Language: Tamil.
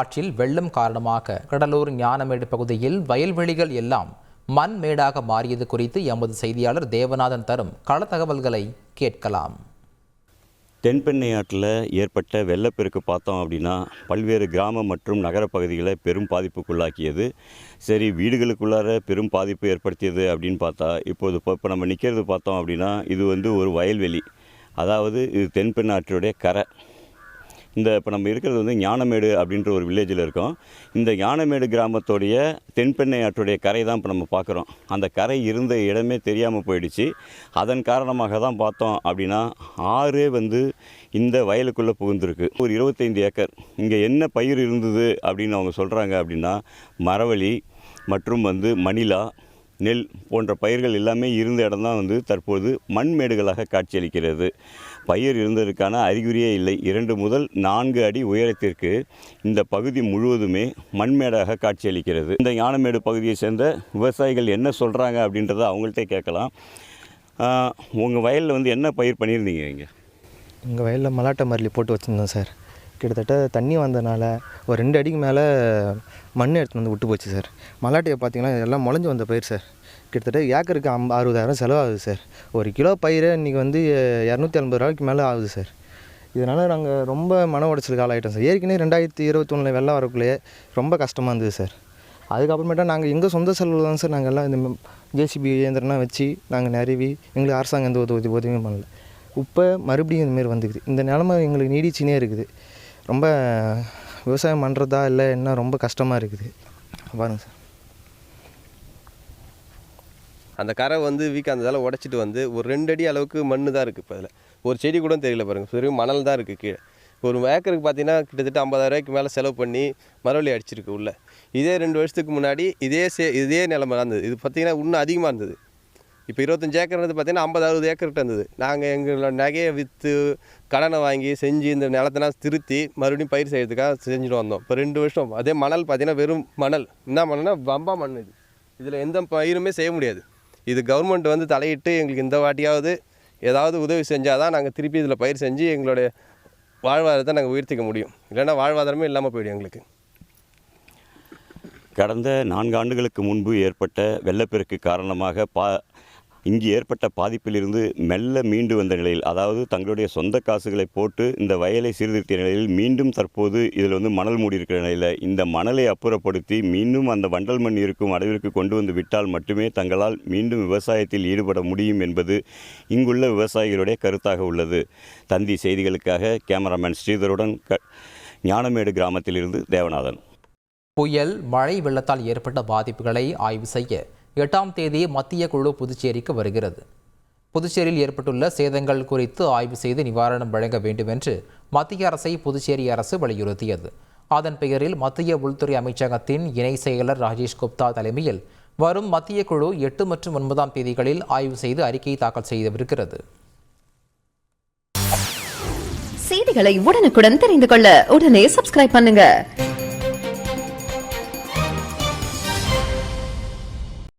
ஆற்றில் வெள்ளம் காரணமாக கடலூர் ஞானமேடு பகுதியில் வயல்வெளிகள் எல்லாம் மண் மேடாக மாறியது குறித்து எமது செய்தியாளர் தேவநாதன் தரும் கள தகவல்களை கேட்கலாம். தென்பெண்ணை ஆற்றில் ஏற்பட்ட வெள்ளப்பெருக்கு பார்த்தோம் அப்படின்னா பல்வேறு கிராம மற்றும் நகர பகுதிகளை பெரும் பாதிப்புக்குள்ளாக்கியது. சரி வீடுகளுக்குள்ளார பெரும் பாதிப்பு ஏற்படுத்தியது அப்படின்னு பார்த்தா இப்போது இப்போ இப்போ நம்ம நிற்கிறது பார்த்தோம் அப்படின்னா இது வந்து ஒரு வயல்வெளி. அதாவது இது தென்பெண்ணை ஆற்றுடைய கரை. இந்த இப்போ நம்ம இருக்கிறது வந்து ஞானமேடு அப்படின்ற ஒரு வில்லேஜில் இருக்கோம். இந்த ஞானமேடு கிராமத்துடைய தென்பெண்ணை ஆற்றுடைய கரை தான் இப்போ நம்ம பார்க்குறோம். அந்த கரை இருந்த இடமே தெரியாமல் போயிடுச்சு. அதன் காரணமாக தான் பார்த்தோம் அப்படின்னா ஆறே வந்து இந்த வயலுக்குள்ளே புகுந்திருக்கு. ஒரு இருபத்தைந்து ஏக்கர். இங்கே என்ன பயிர் இருந்தது அப்படின்னு அவங்க சொல்கிறாங்க அப்படின்னா மரவள்ளி மற்றும் வந்து மணிலா நெல் போன்ற பயிர்கள் எல்லாமே இருந்த இடம் தான் வந்து தற்போது மண்மேடுகளாக காட்சியளிக்கிறது. பயிர் இருந்ததற்கான அறிகுறியே இல்லை. இரண்டு முதல் நான்கு அடி உயரத்திற்கு இந்த பகுதி முழுவதுமே மண்மேடாக காட்சியளிக்கிறது. இந்த ஞானமேடு பகுதியை சேர்ந்த விவசாயிகள் என்ன சொல்கிறாங்க அப்படின்றத அவங்கள்ட்ட கேட்கலாம். உங்கள் வயலில் வந்து என்ன பயிர் பண்ணியிருந்தீங்க இங்கே? எங்கள் வயலில் மலாட்டை மரளி போட்டு வச்சுருந்தோம் சார். கிட்டத்தட்ட தண்ணி வந்ததுனால ஒரு ரெண்டு அடிக்கு மேலே மண் எடுத்துன்னு வந்து விட்டு போச்சு சார். மலாட்டையை பார்த்தீங்கன்னா எல்லாம் முளைஞ்சு வந்த பயிர் சார். கிட்டத்தட்ட ஏக்கருக்கு அம்ப அறுபதாயிரம் செலவாகுது சார். ஒரு கிலோ பயிர் இன்றைக்கி வந்து இரநூத்தி ஐம்பது ரூபாய்க்கு மேலே ஆகுது சார். இதனால் நாங்கள் ரொம்ப மன உடைச்சலுக்கு ஆளாயிட்டோம் சார். ஏற்கனவே ரெண்டாயிரத்தி இருபத்தொன்னில் வெள்ளம் வரக்குள்ளேயே ரொம்ப கஷ்டமாக இருந்தது சார். அதுக்கப்புறமேட்டா நாங்கள் எங்கள் சொந்த செலவில் தான் சார் நாங்கள் எல்லாம் இந்த ஜேசிபி இயந்திரம்லாம் வச்சு நாங்கள் நிறுவி எங்களுக்கு அரசாங்கம் எந்த உதவி உதவியும் பண்ணல. இப்போ மறுபடியும் இந்தமாரி வந்துக்குது. இந்த நிலமை எங்களுக்கு நீடிச்சுனே இருக்குது. ரொம்ப விவசாயம் பண்ணுறதா இல்லை என்ன ரொம்ப கஷ்டமாக இருக்குது? பாருங்கள் சார். அந்த கரை வந்து வீக் அந்ததால் உடச்சிட்டு வந்து ஒரு ரெண்டு அடி அளவுக்கு மண் தான் இருக்குது இப்போ அதில். ஒரு செடி கூட தெரியல பாருங்கள் பெரிய மணல் தான் இருக்குது கீழே. ஒரு ஏக்கருக்கு பார்த்தீங்கன்னா கிட்டத்தட்ட ஐம்பதாயிரரூவாய்க்கு மேலே செலவு பண்ணி மரவள்ளி அடிச்சிருக்கு உள்ளே. இதே ரெண்டு வருஷத்துக்கு முன்னாடி இதே சே இதே நிலமை இருந்தது. இது பார்த்தீங்கன்னா இன்னும் அதிகமாக இருந்தது. இப்போ இருபத்தஞ்சு ஏக்கர் வந்து பார்த்தீங்கன்னா ஐம்பது அறுபது ஏக்கர்கிட்ட இருந்தது. நாங்கள் எங்களோட நகையை விற்று கடனை வாங்கி செஞ்சு இந்த நிலத்தெல்லாம் திருத்தி மறுபடியும் பயிர் செய்கிறதுக்காக செஞ்சுட்டு வந்தோம். இப்போ ரெண்டு வருஷம். அதே மணல் பார்த்தீங்கன்னா வெறும் மணல். என்ன மணல்னா வம்பா மண் இது. இதில் எந்த பயிருமே செய்ய முடியாது. இது கவர்மெண்ட் வந்து தலையிட்டு எங்களுக்கு இந்த வாட்டியாவது ஏதாவது உதவி செஞ்சால் தான் நாங்கள் திருப்பி இதில் பயிர் செஞ்சு எங்களுடைய வாழ்வாதாரத்தை நாங்கள் உயர்த்திக்க முடியும். இல்லைன்னா வாழ்வாதாரமே இல்லாமல் போயிடும் எங்களுக்கு. கடந்த நான்கு ஆண்டுகளுக்கு முன்பு ஏற்பட்ட வெள்ளப்பெருக்கு காரணமாக பா இங்கு ஏற்பட்ட பாதிப்பிலிருந்து மெல்ல மீண்டு வந்த நிலையில் அதாவது தங்களுடைய சொந்த காசுகளை போட்டு இந்த வயலை சீர்திருத்திய நிலையில் மீண்டும் தற்போது இதில் வந்து மணல் மூடி இருக்கிற நிலையில் இந்த மணலை அப்புறப்படுத்தி மீண்டும் அந்த வண்டல் மண் இருக்கும் அளவிற்கு கொண்டு வந்து விட்டால் மட்டுமே தங்களால் மீண்டும் விவசாயத்தில் ஈடுபட முடியும் என்பது இங்குள்ள விவசாயிகளுடைய கருத்தாக உள்ளது. தந்தி செய்திகளுக்காக கேமராமேன் ஸ்ரீதருடன் க ஞானமேடு கிராமத்திலிருந்து தேவநாதன். புயல் மழை வெள்ளத்தால் ஏற்பட்ட பாதிப்புகளை ஆய்வு செய்ய எட்டாம் தேதி மத்திய குழு புதுச்சேரிக்கு வருகிறது. புதுச்சேரியில் ஏற்பட்டுள்ள சேதங்கள் குறித்து ஆய்வு செய்து நிவாரணம் வழங்க வேண்டும் என்று மத்திய அரசை புதுச்சேரி அரசு வலியுறுத்தியது. அதன் பெயரில் மத்திய உள்துறை அமைச்சகத்தின் இணை செயலர் ராஜேஷ் குப்தா தலைமையில் வரும் மத்திய குழு எட்டு மற்றும் ஒன்பதாம் தேதிகளில் ஆய்வு செய்து அறிக்கை தாக்கல் செய்யவிருக்கிறது செய்திகளை உடனுக்குடன் தெரிந்து கொள்ள உடனே சப்ஸ்கிரைப் பண்ணுங்க.